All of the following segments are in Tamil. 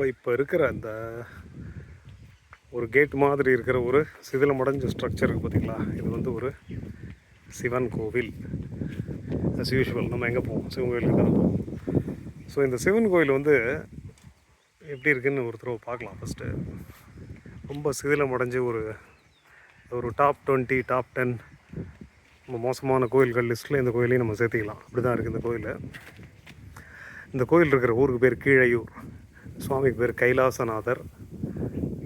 நம்ம இப்போ இருக்கிற அந்த ஒரு கேட் மாதிரி இருக்கிற ஒரு சிதிலமடைஞ்ச ஸ்ட்ரக்சர் இருக்குது பார்த்திங்களா இது வந்து ஒரு சிவன் கோவில். அஸ் யூஷுவல் நம்ம எங்கே போவோம்? சிவன் கோயிலுக்கு தான் போவோம். ஸோ இந்த சிவன் கோயில் வந்து எப்படி இருக்குதுன்னு ஒரு தடவை பார்க்கலாம் ஃபஸ்ட்டு ரொம்ப சிதிலமடைஞ்சு ஒரு ஒரு டாப் டுவெண்ட்டி டாப் டென் ரொம்ப மோசமான கோயில்கள் லிஸ்ட்டில் இந்த கோயிலையும் நம்ம சேர்த்திக்கலாம். அப்படி தான் இருக்குது இந்த கோயில். இந்த கோயில் இருக்கிற ஊருக்கு பேர் கீழையூர். சுவாமிக்கு பேர் கைலாசநாதர்.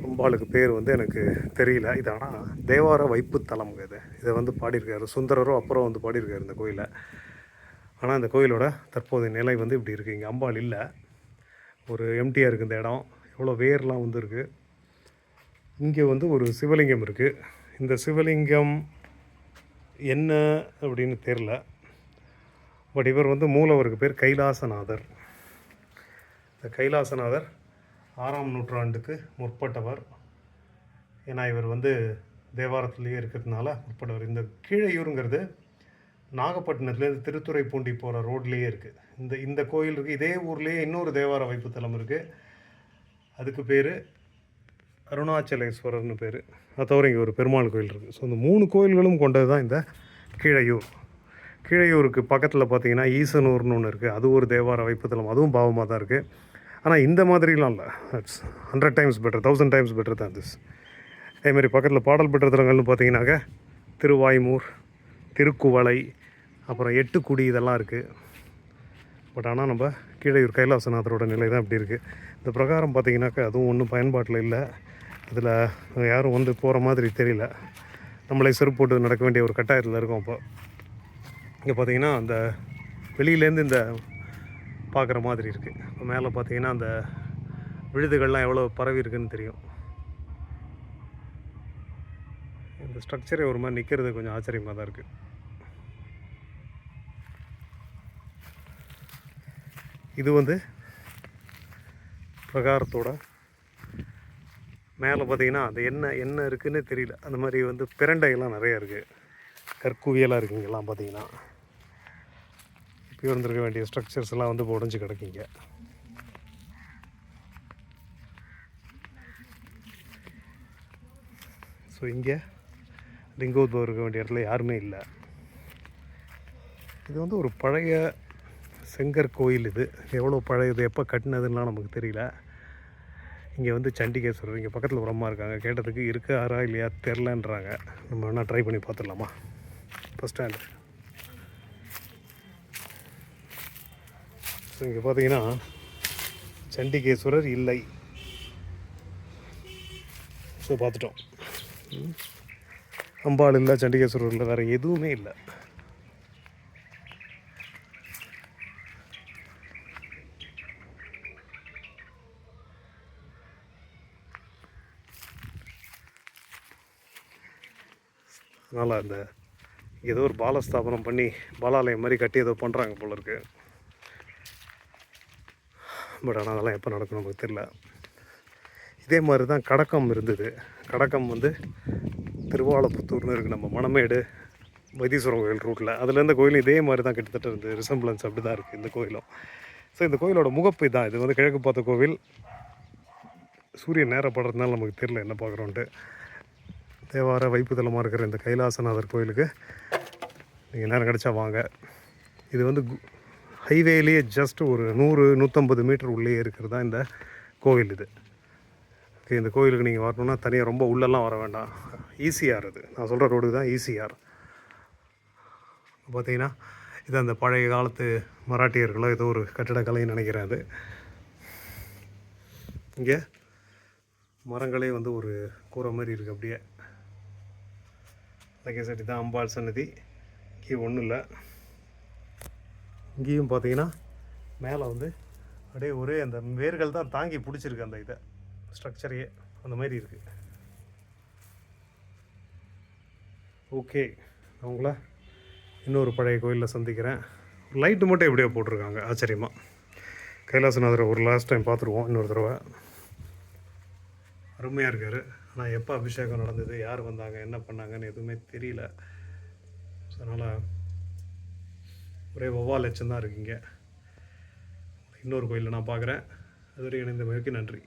அம்பாளுக்கு பேர் வந்து எனக்கு தெரியல. இது ஆனால் தேவார வைப்புத்தலம் இது. இதை வந்து பாடியிருக்காரு சுந்தரரும் அப்புறம் வந்து பாடியிருக்காரு இந்த கோயிலை. ஆனால் இந்த கோயிலோட தற்போதைய நிலை வந்து இப்படி இருக்குது இங்கே அம்பாள் இல்லை. ஒரு எம்டியாக இருக்குது இந்த இடம். எவ்வளோ வேர்லாம் வந்து இருக்குது இங்கே வந்து ஒரு சிவலிங்கம் இருக்குது இந்த சிவலிங்கம் என்ன அப்படின்னு தெரில பட் இவர் வந்து மூலவருக்கு பேர் கைலாசநாதர். இந்த கைலாசநாதர் ஆறாம் நூற்றாண்டுக்கு முற்பட்டவர். ஏன்னா இவர் வந்து தேவாரத்துலேயே இருக்கிறதுனால முற்பட்டவர். இந்த கீழையூருங்கிறது நாகப்பட்டினத்துலேருந்து திருத்துறைப்பூண்டி போகிற ரோட்லேயே இருக்குது இந்த இந்த கோயில் இருக்குது இதே ஊர்லேயே இன்னொரு தேவார வைப்புத்தலம் இருக்குது அதுக்கு பேர் அருணாச்சலேஸ்வரர்னு பேர். அது தவிர இங்கே ஒரு பெருமாள் கோயில் இருக்குது ஸோ இந்த மூணு கோயில்களும் கொண்டது தான் இந்த கீழையூர். கீழையூருக்கு பக்கத்தில் பார்த்தீங்கன்னா ஈசனூர்னு ஒன்று இருக்குது அது ஒரு தேவார வைப்புத்தலம் அதுவும் பாவமாக தான் இருக்குது ஆனால் இந்த மாதிரிலாம் இல்லை. It's hundred times better thousand times better தான் திஸ் அதேமாரி பக்கத்தில் பாடல் பெற்ற தலங்கள்னு பார்த்தீங்கன்னாக்க திருவாய்மூர் திருக்குவளை அப்புறம் எட்டுக்குடி இதெல்லாம் இருக்குது பட் ஆனால் நம்ம கீழையூர் கைலாசநாதரோட நிலை தான் இப்படி இருக்குது இந்த பிரகாரம் பார்த்திங்கனாக்கா அதுவும் ஒன்றும் பயன்பாட்டில் இல்லை. அதில் யாரும் வந்து போகிற மாதிரி தெரியல. நம்மளே செருப்பு போட்டு நடக்க வேண்டிய ஒரு கட்டாயத்தில் இருக்கோம் இப்போ இங்கே பார்த்தீங்கன்னா அந்த வெளியிலேருந்து இந்த பார்க்குற மாதிரி இருக்குது இப்போ மேலே பார்த்தீங்கன்னா அந்த விழுதுகள்லாம் எவ்வளோ பரவி இருக்குன்னு தெரியும். இந்த ஸ்ட்ரக்சரே ஒரு மாதிரி நிற்கிறது கொஞ்சம் ஆச்சரியமாக தான் இருக்குது இது வந்து பிரகாரத்தோட மேலே பார்த்தீங்கன்னா அது என்ன என்ன இருக்குதுன்னு தெரியல. அந்த மாதிரி வந்து பிரண்டைகள்லாம் நிறையா இருக்குது கற்குவியலாக இருக்குங்கெல்லாம் பார்த்தீங்கன்னா. சுற்றி இருந்திருக்க வேண்டிய ஸ்ட்ரக்சர்ஸ் எல்லாம் வந்து இப்போ உடஞ்சி கிடக்குங்க. ஸோ இங்கே லிங்கோத்பவர் இருக்க வேண்டிய இடத்துல யாருமே இல்லை. இது வந்து ஒரு பழைய செங்கர் கோயில் இது. எவ்வளோ பழையது எப்போ கட்டினதுலாம் நமக்கு தெரியல. இங்கே வந்து சண்டிகேஸ்வரர் இங்கே பக்கத்தில் உரமாக இருக்காங்க. கேட்டதுக்கு இருக்காரா இல்லையா தெரிலன்றாங்க நம்ம வேணால் ட்ரை பண்ணி பார்த்துடலாமா? ஃபஸ்ட் ஸ்டாண்டு ஸோ இங்கே பார்த்தீங்கன்னா சண்டிகேஸ்வரர் இல்லை. ஸோ பார்த்துட்டோம். அம்பாள் இல்லை சண்டிகேஸ்வரர் இல்லை வேறு எதுவுமே இல்லை. அதனால் அந்த ஏதோ ஒரு பாலஸ்தாபனம் பண்ணி பாலாலயம் மாதிரி கட்டி ஏதோ பண்ணுறாங்க போல இருக்குது பட் ஆனால் அதெல்லாம் எப்போ நடக்கும் நமக்கு தெரியல. இதே மாதிரி தான் கடக்கம் இருந்தது. கடக்கம் வந்து திருவாலப்புத்தூர்னு இருக்குது நம்ம மணமேடு வைத்தீஸ்வரம் கோயில் ரூட்டில் அதுலேருந்து கோயில் இதே மாதிரி தான் கிட்டத்தட்ட இருந்து ரிசம்பிளன்ஸ் அப்படி தான் இருக்குது இந்த கோயிலும். ஸோ இந்த கோயிலோட முகப்பு தான் இது வந்து கிழக்கு பார்த்த கோவில். சூரியன் நேரம் படுறதுனால நமக்கு தெரியல என்ன பார்க்குறோன்ட்டு. தேவார வைப்புதலமாக இருக்கிற இந்த கைலாசநாதர் கோயிலுக்கு நீங்கள் நேரம் கிடச்சா வாங்க. இது வந்து ஹைவேலேயே ஜஸ்ட் ஒரு நூறு நூற்றம்பது மீட்டர் உள்ளே இருக்கிறதா இந்த கோவில் இது. ஓகே இந்த கோயிலுக்கு நீங்கள் வரணும்னா தனியாக ரொம்ப உள்ளெல்லாம் வர வேண்டாம். ஈஸியாக இது நான் சொல்கிற ரோடு தான் ஈசிஆர் பார்த்தீங்கன்னா இது அந்த பழைய காலத்து மராட்டியர்களோ ஏதோ ஒரு கட்டிடக்கலைன்னு நினைக்கிறேன் அது. இங்கே மரங்களே வந்து ஒரு கூரை மாதிரி இருக்குது அப்படியே. லக்கே சட்டி தான் அம்பாள் சன்னதி. கீ ஒன்றும் இல்லை. இங்கேயும் பார்த்தீங்கன்னா மேலே வந்து அப்படியே ஒரே அந்த வேர்கள் தான் தாங்கி பிடிச்சிருக்கு அந்த இதை. ஸ்ட்ரக்சரையே அந்த மாதிரி இருக்குது ஓகே அவங்கள இன்னொரு பழைய கோயிலில் சந்திக்கிறேன். லைட்டு மட்டும் எப்படியோ போட்டிருக்காங்க ஆச்சரியமாக கைலாசநாதரை ஒரு லாஸ்ட் டைம் பார்த்துருவோம் இன்னொரு தடவை. அருமையாக இருக்கார். ஆனால் எப்போ அபிஷேகம் நடந்தது யார் வந்தாங்க என்ன பண்ணாங்கன்னு எதுவுமே தெரியல. ஸோ அதனால் ஒரே ஒவ்வா லட்சம் தான் இருக்குங்க. இன்னொரு கோயிலில் நான் பார்க்குறேன். அதுவரை இணைந்தமைக்கு நன்றி.